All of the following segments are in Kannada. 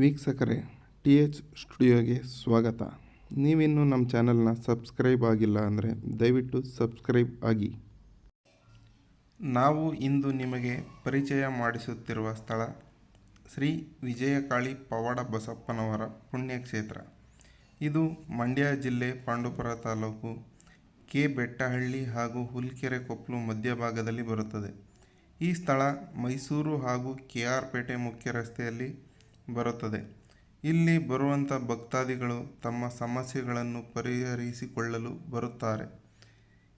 ವೀಕ್ಷಕರೇ, ಟಿ ಎಚ್ ಸ್ಟುಡಿಯೋಗೆ ಸ್ವಾಗತ. ನೀವಿನ್ನೂ ನಮ್ಮ ಚಾನಲ್ನ ಸಬ್ಸ್ಕ್ರೈಬ್ ಆಗಿಲ್ಲ ಅಂದರೆ ದಯವಿಟ್ಟು ಸಬ್ಸ್ಕ್ರೈಬ್ ಆಗಿ. ನಾವು ಇಂದು ನಿಮಗೆ ಪರಿಚಯ ಮಾಡಿಸುತ್ತಿರುವ ಸ್ಥಳ ಶ್ರೀ ವಿಜಯಕಾಳಿ ಪವಾಡ ಬಸಪ್ಪನವರ ಪುಣ್ಯಕ್ಷೇತ್ರ. ಇದು ಮಂಡ್ಯ ಜಿಲ್ಲೆ ಪಾಂಡುಪುರ ತಾಲೂಕು ಕೆ ಬೆಟ್ಟಹಳ್ಳಿ ಹಾಗೂ ಹುಲ್ಕೆರೆ ಕೊಪ್ಪಲು ಮಧ್ಯಭಾಗದಲ್ಲಿ ಬರುತ್ತದೆ. ಈ ಸ್ಥಳ ಮೈಸೂರು ಹಾಗೂ ಕೆ ಆರ್ ಪೇಟೆ ಮುಖ್ಯ ರಸ್ತೆಯಲ್ಲಿ ಬರುತ್ತದೆ. ಇಲ್ಲಿ ಬರುವಂಥ ಭಕ್ತಾದಿಗಳು ತಮ್ಮ ಸಮಸ್ಯೆಗಳನ್ನು ಪರಿಹರಿಸಿಕೊಳ್ಳಲು ಬರುತ್ತಾರೆ.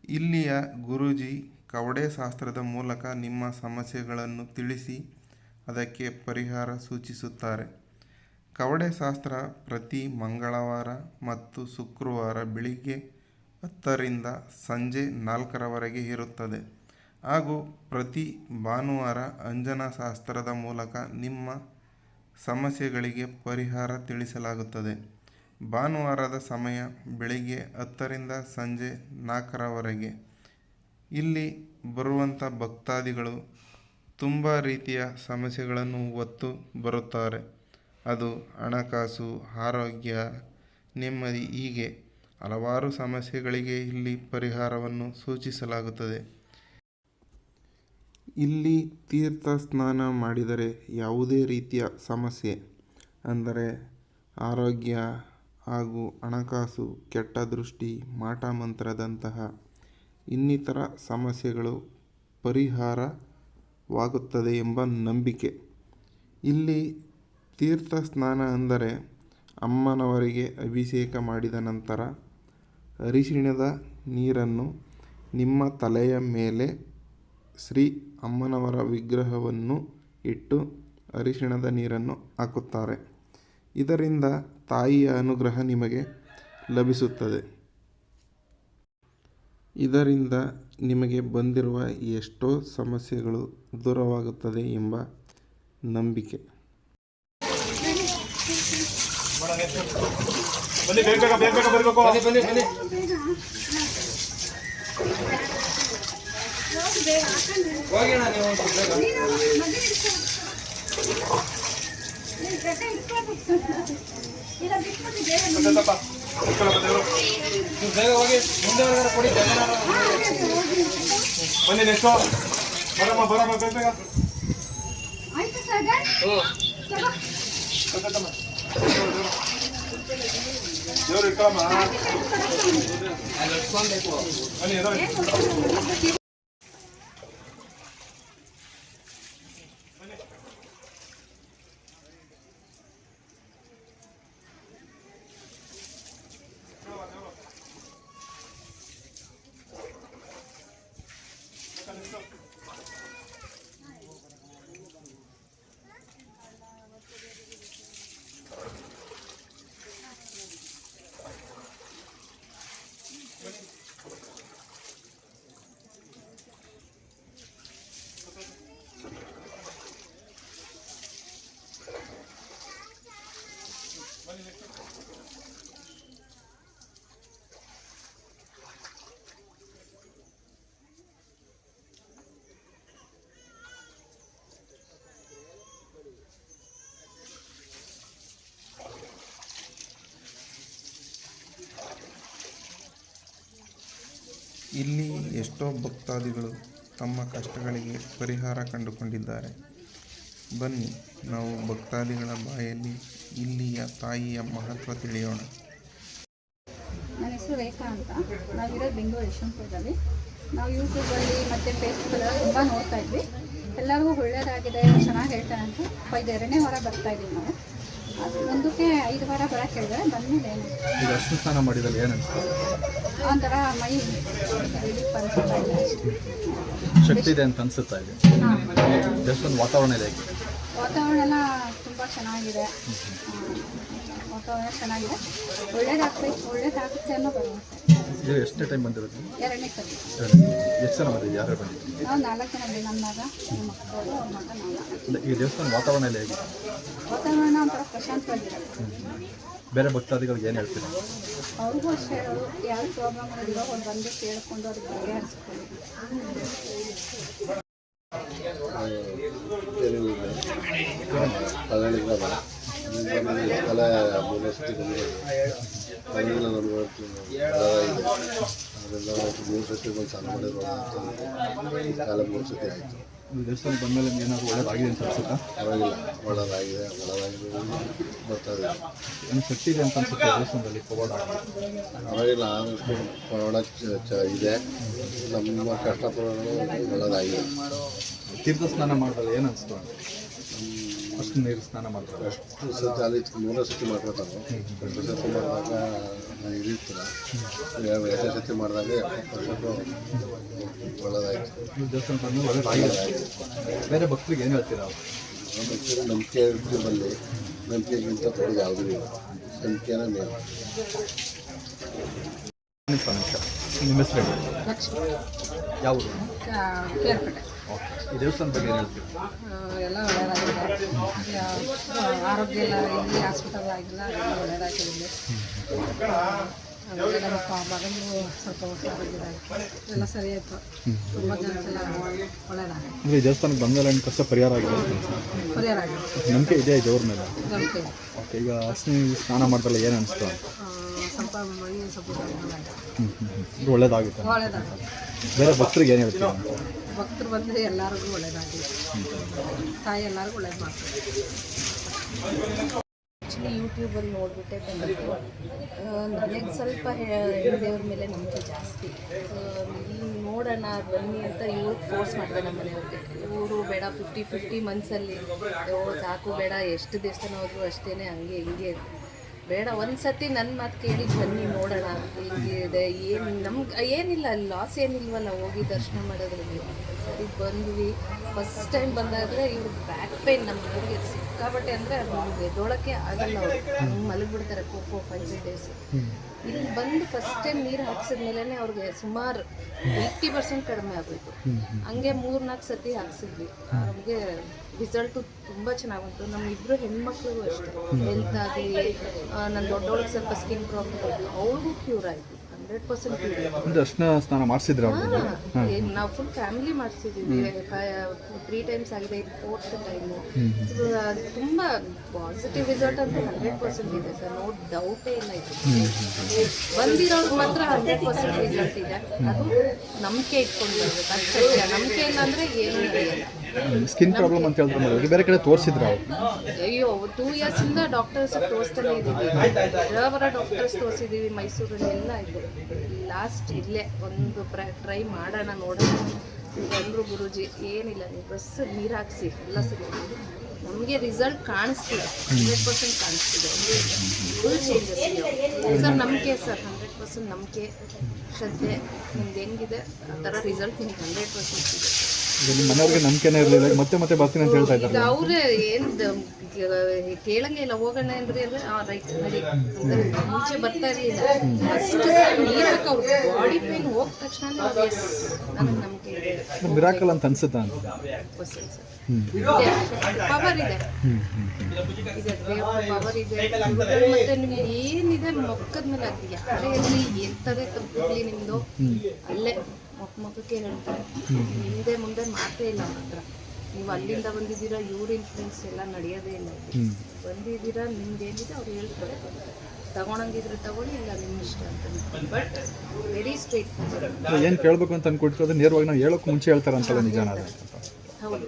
ಇಲ್ಲಿಯ ಗುರೂಜಿ ಕವಡೆ ಶಾಸ್ತ್ರದ ಮೂಲಕ ನಿಮ್ಮ ಸಮಸ್ಯೆಗಳನ್ನು ತಿಳಿಸಿ ಅದಕ್ಕೆ ಪರಿಹಾರ ಸೂಚಿಸುತ್ತಾರೆ. ಕವಡೆ ಶಾಸ್ತ್ರ ಪ್ರತಿ ಮಂಗಳವಾರ ಮತ್ತು ಶುಕ್ರವಾರ ಬೆಳಿಗ್ಗೆ ಹತ್ತರಿಂದ ಸಂಜೆ ನಾಲ್ಕರವರೆಗೆ ಇರುತ್ತದೆ. ಹಾಗೂ ಪ್ರತಿ ಭಾನುವಾರ ಅಂಜನಾ ಶಾಸ್ತ್ರದ ಮೂಲಕ ನಿಮ್ಮ ಸಮಸ್ಯೆಗಳಿಗೆ ಪರಿಹಾರ ತಿಳಿಸಲಾಗುತ್ತದೆ. ಭಾನುವಾರದ ಸಮಯ ಬೆಳಿಗ್ಗೆ ಹತ್ತರಿಂದ ಸಂಜೆ ನಾಲ್ಕರವರೆಗೆ. ಇಲ್ಲಿ ಬರುವಂಥ ಭಕ್ತಾದಿಗಳು ತುಂಬ ರೀತಿಯ ಸಮಸ್ಯೆಗಳನ್ನು ಹೊತ್ತು ಬರುತ್ತಾರೆ. ಅದು ಹಣಕಾಸು, ಆರೋಗ್ಯ, ನೆಮ್ಮದಿ ಹೀಗೆ ಹಲವಾರು ಸಮಸ್ಯೆಗಳಿಗೆ ಇಲ್ಲಿ ಪರಿಹಾರವನ್ನು ಸೂಚಿಸಲಾಗುತ್ತದೆ. ಇಲ್ಲಿ ತೀರ್ಥ ಸ್ನಾನ ಮಾಡಿದರೆ ಯಾವುದೇ ರೀತಿಯ ಸಮಸ್ಯೆ, ಅಂದರೆ ಆರೋಗ್ಯ ಹಾಗೂ ಹಣಕಾಸು ಕೆಟ್ಟ ದೃಷ್ಟಿ, ಮಾಟ ಮಂತ್ರದಂತಹ ಇನ್ನಿತರ ಸಮಸ್ಯೆಗಳು ಪರಿಹಾರವಾಗುತ್ತದೆ ಎಂಬ ನಂಬಿಕೆ. ಇಲ್ಲಿ ತೀರ್ಥ ಸ್ನಾನ ಅಂದರೆ ಅಮ್ಮನವರಿಗೆ ಅಭಿಷೇಕ ಮಾಡಿದ ನಂತರ ಅರಿಶಿಣದ ನೀರನ್ನು ನಿಮ್ಮ ತಲೆಯ ಮೇಲೆ ಶ್ರೀ ಅಮ್ಮನವರ ವಿಗ್ರಹವನ್ನು ಇಟ್ಟು ಅರಿಶಿಣದ ನೀರನ್ನು ಹಾಕುತ್ತಾರೆ. ಇದರಿಂದ ತಾಯಿಯ ಅನುಗ್ರಹ ನಿಮಗೆ ಲಭಿಸುತ್ತದೆ. ಇದರಿಂದ ನಿಮಗೆ ಬಂದಿರುವ ಎಷ್ಟೋ ಸಮಸ್ಯೆಗಳು ದೂರವಾಗುತ್ತದೆ ಎಂಬ ನಂಬಿಕೆ. ಬನ್ನಿ ಬೇಗ ಹೋಗಿ ಮುಂದೆ ಕೊಡಿ ಬನ್ನಿ ನೆಕ್ಸ್ಟು ಬರಮ್ಮ ಬರಮ್ಮ ಬೇಗ ಬೇಗ. ದೇವ್ರು ಇಟ್ಕೊಳಮ್ಮ. ಬನ್ನಿ ಇಲ್ಲಿ ಎಷ್ಟೋ ಭಕ್ತಾದಿಗಳು ತಮ್ಮ ಕಷ್ಟಗಳಿಗೆ ಪರಿಹಾರ ಕಂಡುಕೊಂಡಿದ್ದಾರೆ. ಬನ್ನಿ, ನಾವು ಭಕ್ತಾದಿಗಳ ಬಾಯಲ್ಲಿ ಇಲ್ಲಿಯ ತಾಯಿಯ ಮಹತ್ವ ತಿಳಿಯೋಣ. ನನ್ನ ಹೆಸರು ರೇಖಾ ಅಂತ. ನಾವಿರೋದು ಬೆಂಗಳೂರು ಯಶವಂತಪುರದಲ್ಲಿ. ನಾವು ಯೂಟ್ಯೂಬಲ್ಲಿ ಮತ್ತು ಫೇಸ್ಬುಕ್ಕಲ್ಲಿ ತುಂಬ ನೋಡ್ತಾ ಇದ್ವಿ. ಎಲ್ಲರಿಗೂ ಒಳ್ಳೆಯದಾಗಿದೆ ಚೆನ್ನಾಗಿ ಹೇಳ್ತಾರೆ ಅಂತ. ಐದು ಎರಡನೇ ವಾರ ಬರ್ತಾ ಇದ್ದೀವಿ ನಾವು. ಒಂದಕ್ಕೆ ಐದು ವಾರ ಬರೋಕ್ಕೆ ಹೇಳಿದ್ರೆ ಬಂದಮೇಲೆ ಈಗ ಅಷ್ಟು ಸ್ನಾನ ಮಾಡಿದಲ್ಲಿ ಏನು ಒಂಥರ ಮೈ ರಿಲೀಫ್ ಅನಿಸ್ತಾ ಇದೆ ಶಕ್ತಿ ಇದೆ ಅಂತ ಅನಿಸುತ್ತಾ ಇದೆ? ಜಸ್ಟ್ ಒಂದು ವಾತಾವರಣ ಇದೆ ವಾತಾವರಣ ಎಲ್ಲ ತುಂಬ ಚೆನ್ನಾಗಿದೆ. ವಾತಾವರಣ ಚೆನ್ನಾಗಿದೆ. ಒಳ್ಳೇದಾಗ್ತೈತೆ ಒಳ್ಳೇದಾಗುತ್ತೆ ಅನ್ನೋ ಭರವಸೆ. ಇದು ಎಷ್ಟೇ ಟೈಮ್ ಬಂದಿರೋದು? ಎರಡನೇ ಸರಿ ಎಷ್ಟು ಜನ ಬಂದಿದೆ ಯಾರು ಬಂದಿದೆ ನಾವು ನಾಲ್ಕು ಜನ ಇದ್ದೀವಿ ನನ್ನ ಮಗ ನಮ್ಮ ಮಕ್ಕಳು ಅವ್ರ ಮಗ ನಾವು ಇಲ್ಲ ಈ ದೇವಸ್ಥಾನ ವಾತಾವರಣ ಎಲ್ಲ ಹೇಗೆ ವಾತಾವರಣ ಒಂಥರ ಪ್ರಶಾಂತವಾಗಿದೆ. ಬೇರೆ ಭಕ್ತಾದಿಗಳಿಗೆ ಏನು ಹೇಳ್ತೀರಾ? ಅವ್ರಿಗೂ ಅಷ್ಟೇ ಹೇಳೋದು ಯಾರು ಪ್ರಾಬ್ಲಮ್ ಇರೋ ಅವ್ರು ಬಂದು ಕೇಳಿಕೊಂಡು ಅದಕ್ಕೆ ಬಗೆಹರಿಸ್ಕೊಂಡು ಕಲೆ ಮೂರನೇ ಸತಿ ದೇವಸ್ಥಾನ ಅಂತ ಅನ್ಸುತ್ತಾ ಪರವಾಗಿಲ್ಲ ಒಳ್ಳೆದಾಗಿದೆ ಒಳ್ಳೆದಾಗಿದೆ ಬರ್ತಾ ಇದೆ ಏನು ಶಕ್ತಿ ಅಂತ ಅನ್ಸುತ್ತೆ ದೇವಸ್ಥಾನದಲ್ಲಿ ಪವಾಡ ಪರವಾಗಿಲ್ಲ ಪವಾಡ ಇದೆ ನಮ್ಮ ಕಷ್ಟಪಡೋದು ಒಳ್ಳೆದಾಗಿದೆ ತೀರ್ಥ ಸ್ನಾನ ಏನು ಅನಿಸ್ತು ಅಷ್ಟು ನೀರು ಸ್ನಾನ ಮಾಡ್ತಾರೆ. ಅಷ್ಟು ಸತಿ ಅಲ್ಲಿ ಮೂರನೇ ಸತಿ ಮಾಡ್ಕೊತಾರೆ ಎರಡು ಸತಿ ಮಾಡಿದಾಗ ಇರಿರ್ತಿಲ್ಲ ಎರಡನೇ ಸತಿ ಮಾಡಿದಾಗ ಎಪ್ಪತ್ತು ಪರ್ಸೆಂಟು ಒಳ್ಳೆದಾಯ್ತು ದೇವಸ್ಥಾನ ಬಂದು ಒಳ್ಳೆದಾಗಿದೆ ಬೇರೆ ಭಕ್ತರಿಗೆ ಏನು ಹೇಳ್ತೀರಾ ನಂಬಿಕೆ ನಂಬಿಕೆ ಬಂದು ನಂಬಿಕೆಗಿಂತ ದೊಡ್ಡ ಯಾವುದೂ ಇಲ್ಲ. ನಂಬಿಕೆನ ಮೇಲೆ. ನಿಮ್ಮ ಹೆಸರು ಹೇಳಿ. ಈ ದೇವಸ್ಥಾನ ಬಗ್ಗೆ ಎಲ್ಲ ಒಳ್ಳೆಯದಾಗಿದೆ ಆರೋಗ್ಯ ಎಲ್ಲ ಇಲ್ಲಿ ಹಾಸ್ಪಿಟಲ್ ಆಗಿಲ್ಲ ಎಲ್ಲ ಒಳ್ಳೆಯದಾಗಿದೆ ಇಲ್ಲಿ ಆಮೇಲೆ ನಮ್ಮ ಪ- ಮಗನಿಗೂ ಸ್ವಲ್ಪ ಹುಷಾರಾಗಿದ್ದಾರೆ ಎಲ್ಲ ಸರಿ ಆಯಿತು. ತುಂಬ ಜನಕ್ಕೆಲ್ಲ ಒಳ್ಳೆಯದಾಗಿದೆ ಅಂದರೆ ಈ ದೇವಸ್ಥಾನಕ್ಕೆ ಕಷ್ಟ ಪರಿಹಾರ ಆಗಿದೆ ಪರಿಹಾರ ಆಗಿದೆ. ನಂಬಿಕೆ ಇದೆ ದೇವ್ರ ಮೇಲೆ? ನಂಬಿಕೆ ಓಕೆ ಈಗ ಅಸ್ನಿ ಸ್ನಾನ ಮಾಡ್ದಲ್ಲ ಏನು ಅನಿಸ್ತು ಸ್ವಲ್ಪ ಮೈ ಬೇರೆ ಭಕ್ತರಿಗೆ ಏನು ಹೇಳ್ತೀರಾ ಭಕ್ತರು ಬಂದರೆ ಎಲ್ಲರಿಗೂ ಒಳ್ಳೆಯದಾಗಲಿ ತಾಯಿ ಎಲ್ಲರಿಗೂ ಒಳ್ಳೇದು ಮಾಡ್ತಾರೆ. ಆ್ಯಕ್ಚುಲಿ ಯೂಟ್ಯೂಬಲ್ಲಿ ನೋಡಿಬಿಟ್ಟೆ ಬಂದಿದ್ದು. ನನಗೆ ಸ್ವಲ್ಪ ದೇವ್ರ ಮೇಲೆ ನಂಬಿಕೆ ಜಾಸ್ತಿ. ಇಲ್ಲಿ ನೋಡೋಣ, ಬನ್ನಿ ಅಂತ ಇವ್ರಿಗೆ ಫೋರ್ಸ್ ಮಾಡಿದೆ ನಮ್ಮ ಮನೆಯವ್ರಿಗೆ ಇವರು ಬೇಡ ಫಿಫ್ಟಿ ಫಿಫ್ಟಿ ಮಂತ್ಸಲ್ಲಿ ಸಾಕು, ಬೇಡ, ಎಷ್ಟು ದೇವಸ್ಥಾನ ಹೋದ್ರು ಅಷ್ಟೇ ಹಂಗೆ, ಹಿಂಗೆ ಬೇಡ, ಒಂದ್ಸತಿ ನನ್ನ ಮಾತು ಕೇಳಿ ಬನ್ನಿ ನೋಡೋಣ ಹಿಂಗಿದೆ, ಏನು ನಮ್ಗೆ ಏನಿಲ್ಲ ಲಾಸ್ ಏನಿಲ್ವಲ್ಲ, ಹೋಗಿ ದರ್ಶನ ಮಾಡೋದ್ರಲ್ಲಿ. ಸರಿ, ಬಂದ್ವಿ. ಫಸ್ಟ್ ಟೈಮ್ ಬಂದಾದ್ರೆ ಇವ್ರ ಬ್ಯಾಕ್ ಪೇನ್ ನಮ್ಮ ಊರಿಗೆ ಸಿಕ್ಕಾಬಟ್ಟೆ ಅಂದರೆ ಅದು ಎದ್ದೋಳಕ್ಕೆ ಆಗಲ್ಲ ಅವ್ರು ಮಲಗಿಬಿಡ್ತಾರೆ ಫೋರ್ ಫೋರ್ ಫೈವ್ ಡೇಸ್ ಇಲ್ಲಿ ಬಂದು ಫಸ್ಟ್ ಟೈಮ್ ನೀರು ಹಾಕ್ಸಿದ ಮೇಲೆ ಅವ್ರಿಗೆ ಸುಮಾರು ಏಯ್ಟಿ ಪರ್ಸೆಂಟ್ ಕಡಿಮೆ ಆಗೋಯ್ತು. ಹಂಗೆ ಮೂರು ನಾಲ್ಕು ಸತಿ ಹಾಕ್ಸಿದ್ವಿ. ಅವ್ರಿಗೆ ರಿಸಲ್ಟು ತುಂಬ ಚೆನ್ನಾಗಿ ಬಂತು ನಮ್ಮ ಇಬ್ಬರು ಹೆಣ್ಮಕ್ಳಿಗೂ ಅಷ್ಟೇ. ಹೆಲ್ತ್ ಆಗಲಿ ನನ್ನ ದೊಡ್ಡವಳಿಗೆ ಸ್ವಲ್ಪ ಸ್ಕಿನ್ ಪ್ರಾಬ್ಲಮ್ ಅವ್ರಿಗೂ ಕ್ಯೂರ್ ಆಯಿತು. ಹಂಡ್ರೆಡ್ ಪರ್ಸೆಂಟ್ ಅರ್ಶನ ಸ್ನಾನ ಮಾಡಿಸಿದ್ರ ನಾವು ಫುಲ್ ಫ್ಯಾಮಿಲಿ ಮಾಡಿಸಿದ್ದೀವಿ ತ್ರೀ ಟೈಮ್ಸ್ ಆಗಿದೆ ಇದು ಫೋರ್ತ್ ಟೈಮು ತುಂಬ ಪಾಸಿಟಿವ್ ರಿಸಲ್ಟ್ ಅಂತ ಹಂಡ್ರೆಡ್ ಪರ್ಸೆಂಟ್ ಇದೆ ಸರ್. ನೋ ಡೌಟೇ ಇಲ್ಲ ಇದು. ಬಂದಿರೋರ್ಗೆ ಮಾತ್ರ ಹಂಡ್ರೆಡ್ ಪರ್ಸೆಂಟ್ ರಿಸಲ್ಟ್ ಇದೆ. ಅದು ನಂಬಿಕೆ ಇಟ್ಕೊಂಡು ಸತ್ಯ ನಂಬಿಕೆ ಇಲ್ಲ ಅಂದರೆ ಏನೂ ನಡೆಯಲ್ಲ ಸ್ಕಿನ್ ಪ್ರಾಬ್ಲಮ್ ಅಂತ ಹೇಳಿದ್ರೆ ಅವ್ರಿಗೆ ಬೇರೆ ಕಡೆ ತೋರಿಸಿದ್ರು ಅವ್ರು? ಅಯ್ಯೋ ಟೂ ಇಂದ ಡಾಕ್ಟರ್ಸ್ ತೋರಿಸ್ತಾನೆ ಇದ್ದೀವಿ ಬರೋಬರ ಡಾಕ್ಟರ್ಸ್ ತೋರಿಸಿದೀವಿ ಮೈಸೂರಲ್ಲಿ ಎಲ್ಲ ಇದೆ. ಲಾಸ್ಟ್ ಇಲ್ಲೇ ಒಂದು ಟ್ರೈ ಮಾಡೋಣ ನೋಡೋಣ. ಬಂದರು ಗುರುಜಿ, ಏನಿಲ್ಲ, ನೀವು ಬಸ್ ನೀರು ಹಾಕ್ಸಿ, ಎಲ್ಲ ಸರಿ. ನಮಗೆ ರಿಸಲ್ಟ್ ಕಾಣಿಸ್ತಿಲ್ಲ. ಹಂಡ್ರೆಡ್ ಪರ್ಸೆಂಟ್ ಕಾಣಿಸ್ತಿದೆ. ಫುಲ್ ಚೇಂಜಸ್ ಸರ್ ನಂಬಿಕೆ ಸರ್ ಹಂಡ್ರೆಡ್ ಪರ್ಸೆಂಟ್ ನಂಬಿಕೆ ಶ್ರದ್ಧೆ. ನಿಮ್ದು ಹೆಂಗಿದೆ? ಆ ಥರ ರಿಸಲ್ಟ್ ನಿಮ್ಗೆ ಹಂಡ್ರೆಡ್ ಪರ್ಸೆಂಟ್ ಇದೆ. ನಿಮ್ಮ ಮನೆಯವ್ರಿಗೆ ನಂಬಿಕೆನೇ ಇರಲಿಲ್ಲ. ಮತ್ತೆ ಮತ್ತೆ ಬರ್ತೀನಿ ಅಂತ ಹೇಳ್ತಾ ಇದ್ದಾರೆ. ಅವರೇ ಏನ್ ಕೇಳಂಗೆ ಇಲ್ಲ ಹೋಗೋಣ ಅಂದ್ರೆ ಅಂದ್ರೆ ಆ ರೈಟ್ ನಡಿ ಮುಂಚೆ ಬರ್ತಾ ಇರಲಿಲ್ಲ. ಫಸ್ಟ್ ನೀರಕ್ಕೆ ಅವ್ರ ಬಾಡಿ ಪೇನ್ ಹೋದ ತಕ್ಷಣ ನನಗೆ ನಂಬಿಕೆ ಇದೆ. ಮಿರಾಕಲ್ ಅಂತ ಅನ್ಸುತ್ತಾ ಅಂತ? ಪವರ್ ಇದೆ ಇದೆ. ಪವರ್ ಇದೆ ಮತ್ತೆ ನಿಮ್ಗೆ ಏನಿದೆ ಮೊಕ್ಕದ ಮೇಲೆ ಅದು ಯಾರೇ ಇರಲಿ ಎಂಥದೇ ತಪ್ಪಿರ್ಲಿ ನಿಮ್ದು. ಅಲ್ಲೇ. ಮೊಕ್ಕಕ್ಕೆ ಹೇಳ್ತಾರೆ? ಹಿಂದೆ ಮುಂದೆ ಮಾತೇ ಇಲ್ಲ ಅವ್ರ ಹತ್ರ. ನೀವು ಅಲ್ಲಿಂದ ಬಂದಿದ್ದೀರಾ ಇವ್ರ ಇನ್ಫ್ಲೂಯೆನ್ಸ್ ಎಲ್ಲ ನಡೆಯೋದೇ ಇಲ್ಲ. ಬಂದಿದ್ದೀರಾ ನಿಮ್ದು ಏನಿದೆ ಅವ್ರು ಹೇಳ್ತಾರೆ. ತಗೊಳಂಗಿದ್ರೆ ತಗೊಳ್ಳಿ ಇಲ್ಲ ನಿಮ್ಮ ಇಷ್ಟ ಅಂತ ಬಟ್ ವೆರಿ ಸ್ಟ್ರೇಟ್ ಏನು ಕೇಳಬೇಕು ಅಂತ ಅನ್ಕೊಟ್ಟಿರೋದು ನೇರವಾಗಿ ನಾವು ಹೇಳೋಕೆ ಮುಂಚೆ ಹೇಳ್ತಾರಂತಲ್ಲ ನಿಜಾನ ಅದು. ಹೌದು.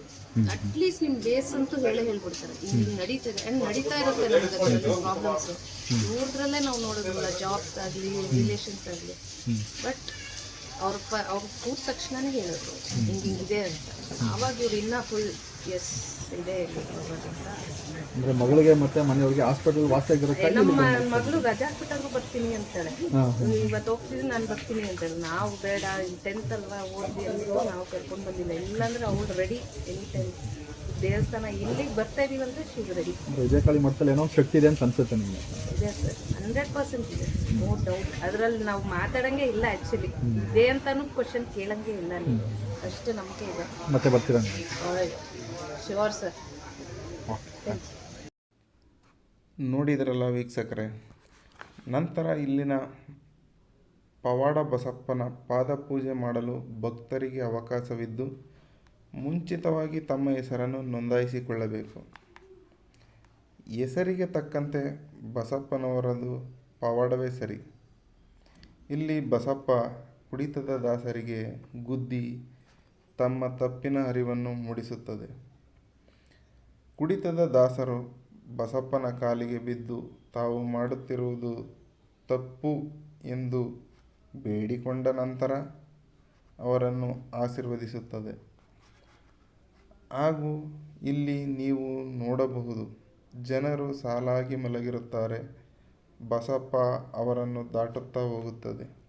ಅಟ್ಲೀಸ್ಟ್ ನಿಮ್ ಬೇಸ್ ಅಂತೂ ಹೇಳೇ ಹೇಳ್ಬಿಡ್ತಾರೆ. ಹಿಂಗ್ ನಡೀತದೆ. ಅಂಡ್ ನಡೀತಾ ಇರುತ್ತೆ ನಮ್ಗೆ ಪ್ರಾಬ್ಲಮ್ಸ್ ಇವ್ರದ್ರಲ್ಲೇ ನಾವು ನೋಡೋದಿಲ್ಲ ಜಾಬ್ಸ್ ಆಗಲಿ ರಿಲೇಷನ್ಸ್ ಆಗಲಿ. ಬಟ್ ಅವ್ರ ಪ ಅವ್ರು ಕೂತ ತಕ್ಷಣ ಹೇಳಿದ್ರು ಹಿಂಗೆ ಇದೆ ಅಂತ. ಆವಾಗ ಇವ್ರು ಇನ್ನೂ ಫುಲ್ ಎಸ್ ಇದೆ ಅಂದರೆ ಮಗಳಿಗೆ ಮತ್ತೆ ಮನೆಯವ್ರಿಗೆ ಹಾಸ್ಪಿಟಲ್ ವಾಸ ನಮ್ಮ ಮಗಳು ರಜಾ ಹಾಕ್ಬಿಟ್ಟಾದ್ರು ಬರ್ತೀನಿ ಅಂತಾಳೆ. ಇವತ್ತು ಹೋಗ್ತಿದ್ರೆ ನಾನು ಬರ್ತೀನಿ ಅಂತಾಳೆ. ನಾವು ಬೇಡ ಟೆಂತ್ ಅಲ್ವಾ ಓದಿ ಅಂದ್ಬಿಟ್ಟು ನಾವು ಕರ್ಕೊಂಡು ಬಂದಿಲ್ಲ. ಇಲ್ಲಾಂದ್ರೆ ಅವ್ಳು ರೆಡಿ ಎನಿ ಟೈಮ್ ದೇವಸ್ಥಾನ ಇಲ್ಲಿಗೆ ಬರ್ತಾ ಇದೀವಿ ಅಂದ್ರೆ ಶೀಸ್ ರೆಡಿ ವಿಜಯಕಾಳಿ ಮಠದಲ್ಲಿ ಏನೋ ಶಕ್ತಿ ಇದೆ ಅಂತ ಅನ್ಸುತ್ತೆ ನಿಮಗೆ. ಇದೆ ಸರ್ ಹಂಡ್ರೆಡ್ ಪರ್ಸೆಂಟ್ ಇದೆ. ನೋ ಡೌಟ್ ಅದರಲ್ಲಿ ನಾವು ಮಾತಾಡಂಗೆ ಇಲ್ಲ ಆ್ಯಕ್ಚುಲಿ ಇದೆ ಅಂತಾನು ಕ್ವಶನ್ ಕೇಳಂಗೆ ಇಲ್ಲ ನೀವು ಅಷ್ಟು ನಂಬಿಕೆ ಇದೆ. ಮತ್ತೆ ಬರ್ತೀರಾ ಶಿವರ್ ಸರ್ ಓಕೆ ನೋಡಿದ್ರಲ್ಲ ವೀಕ್ಷಕರೇ ನಂತರ ಇಲ್ಲಿನ ಪವಾಡ ಬಸಪ್ಪನ ಪಾದಪೂಜೆ ಮಾಡಲು ಭಕ್ತರಿಗೆ ಅವಕಾಶವಿದ್ದು ಮುಂಚಿತವಾಗಿ ತಮ್ಮ ಹೆಸರನ್ನು ನೋಂದಾಯಿಸಿಕೊಳ್ಳಬೇಕು. ಹೆಸರಿಗೆ ತಕ್ಕಂತೆ ಬಸಪ್ಪನವರದು ಪವಾಡವೇ ಸರಿ. ಇಲ್ಲಿ ಬಸಪ್ಪ ಕುಡಿತದ ದಾಸರಿಗೆ ಗುದ್ದಿ ತಮ್ಮ ತಪ್ಪಿನ ಅರಿವನ್ನು ಮೂಡಿಸುತ್ತದೆ. ಕುಡಿತದ ದಾಸರು ಬಸಪ್ಪನ ಕಾಲಿಗೆ ಬಿದ್ದು ತಾವು ಮಾಡುತ್ತಿರುವುದು ತಪ್ಪು ಎಂದು ಬೇಡಿಕೊಂಡ ನಂತರ ಅವರನ್ನು ಆಶೀರ್ವದಿಸುತ್ತದೆ. ಹಾಗೂ ಇಲ್ಲಿ ನೀವು ನೋಡಬಹುದು ಜನರು ಸಾಲಾಗಿ ಮಲಗಿರುತ್ತಾರೆ. ಬಸಪ್ಪ ಅವರನ್ನು ದಾಟುತ್ತಾ ಹೋಗುತ್ತದೆ.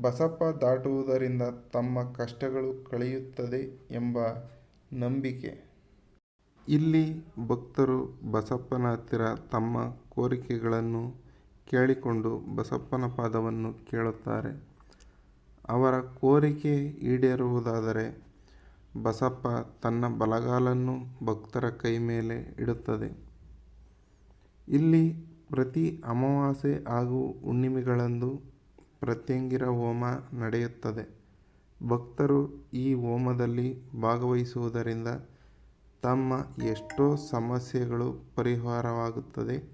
ಬಸಪ್ಪ ದಾಟುವುದರಿಂದ ತಮ್ಮ ಕಷ್ಟಗಳು ಕಳೆಯುತ್ತದೆ ಎಂಬ ನಂಬಿಕೆ. ಇಲ್ಲಿ ಭಕ್ತರು ಬಸಪ್ಪನ ಹತ್ತಿರ ತಮ್ಮ ಕೋರಿಕೆಗಳನ್ನು ಕೇಳಿಕೊಂಡು ಬಸಪ್ಪನ ಪಾದವನ್ನು ಕೇಳುತ್ತಾರೆ. ಅವರ ಕೋರಿಕೆ ಈಡೇರುವುದಾದರೆ ಬಸಪ್ಪ ತನ್ನ ಬಲಗಾಲನ್ನು ಭಕ್ತರ ಕೈ ಮೇಲೆ ಇಡುತ್ತದೆ. ಇಲ್ಲಿ ಪ್ರತಿ ಅಮಾವಾಸ್ಯೆ ಹಾಗೂ ಹುಣ್ಣಿಮೆಗಳಂದು ಪ್ರತ್ಯಂಗಿರ ಹೋಮ ನಡೆಯುತ್ತದೆ. ಭಕ್ತರು ಈ ಹೋಮದಲ್ಲಿ ಭಾಗವಹಿಸುವುದರಿಂದ ತಮ್ಮ ಎಷ್ಟೋ ಸಮಸ್ಯೆಗಳು ಪರಿಹಾರವಾಗುತ್ತದೆ.